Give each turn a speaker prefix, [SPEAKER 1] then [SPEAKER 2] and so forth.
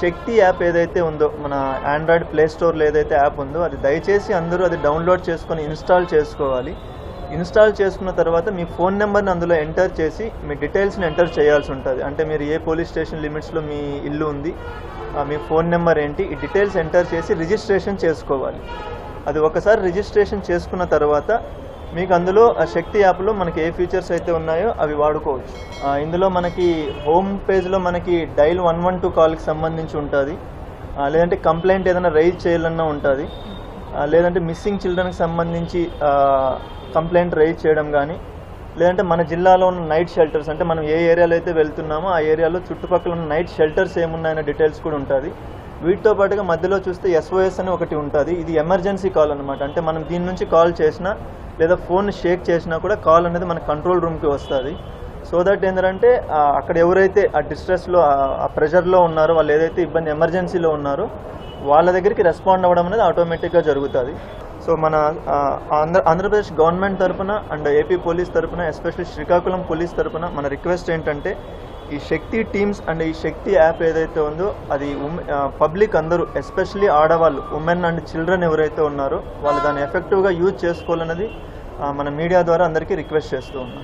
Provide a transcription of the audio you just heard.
[SPEAKER 1] శక్తి app ఏదైతే ఉందో మన ఆండ్రాయిడ్ ప్లే స్టోర్లో ఏదైతే యాప్ ఉందో అది దయచేసి అందరూ అది డౌన్లోడ్ చేసుకొని ఇన్స్టాల్ చేసుకోవాలి. ఇన్స్టాల్ చేసుకున్న తర్వాత మీ ఫోన్ నెంబర్ని అందులో ఎంటర్ చేసి మీ డీటెయిల్స్ని ఎంటర్ చేయాల్సి ఉంటుంది. అంటే మీరు ఏ పోలీస్ స్టేషన్ లిమిట్స్లో మీ ఇల్లు ఉంది ఆ, మీ ఫోన్ నెంబర్ ఏంటి ఈ డీటెయిల్స్ ఎంటర్ చేసి రిజిస్ట్రేషన్ చేసుకోవాలి. అది ఒకసారి రిజిస్ట్రేషన్ చేసుకున్న తర్వాత మీకు అందులో ఆ శక్తి యాప్లో మనకి ఏ ఫీచర్స్ అయితే ఉన్నాయో అవి వాడుకోవచ్చు. ఇందులో మనకి హోమ్ పేజ్లో మనకి డైల్ వన్ వన్ టూ కాల్కి సంబంధించి ఉంటుంది. లేదంటే కంప్లైంట్ ఏదైనా రైజ్ చేయాలన్నా ఉంటుంది. లేదంటే మిస్సింగ్ చిల్డ్రన్కి సంబంధించి కంప్లైంట్ రైజ్ చేయడం కానీ లేదంటే మన జిల్లాలో ఉన్న నైట్ షెల్టర్స్ అంటే మనం ఏ ఏరియాలో అయితే వెళ్తున్నామో ఆ ఏరియాలో చుట్టుపక్కల ఉన్న నైట్ షెల్టర్స్ ఏమున్నాయనే డీటెయిల్స్ కూడా ఉంటుంది. వీటితో పాటుగా మధ్యలో చూస్తే ఎస్ఓఎస్ అని ఒకటి ఉంటుంది. ఇది ఎమర్జెన్సీ కాల్ అనమాట అంటే మనం దీని నుంచి కాల్ చేసినా లేదా ఫోన్ షేక్ చేసినా కూడా కాల్ అనేది మన కంట్రోల్ రూమ్కి వస్తుంది. సో దట్ ఏంటంటే అక్కడ ఎవరైతే ఆ డిస్ట్రెస్లో ఆ ప్రెషర్లో ఉన్నారో వాళ్ళు ఏదైతే ఇబ్బంది ఎమర్జెన్సీలో ఉన్నారో వాళ్ళ దగ్గరికి రెస్పాండ్ అవ్వడం అనేది ఆటోమేటిక్గా జరుగుతుంది. సో మన ఆంధ్ర ఆంధ్రప్రదేశ్ గవర్నమెంట్ తరపున అండ్ ఏపీ పోలీస్ తరపున ఎస్పెషల్లీ శ్రీకాకుళం పోలీస్ తరఫున మన రిక్వెస్ట్ ఏంటంటే ఈ శక్తి టీమ్స్ అండ్ ఈ శక్తి యాప్ ఏదైతే ఉందో అది పబ్లిక్ అందరూ ఎస్పెషల్లీ ఆడవాళ్ళు ఉమెన్ అండ్ చిల్డ్రన్ ఎవరైతే ఉన్నారో వాళ్ళు దాన్ని ఎఫెక్టివ్గా యూజ్ చేసుకోవాలన్నది మన మీడియా ద్వారా అందరికీ రిక్వెస్ట్ చేస్తూ ఉన్నాం.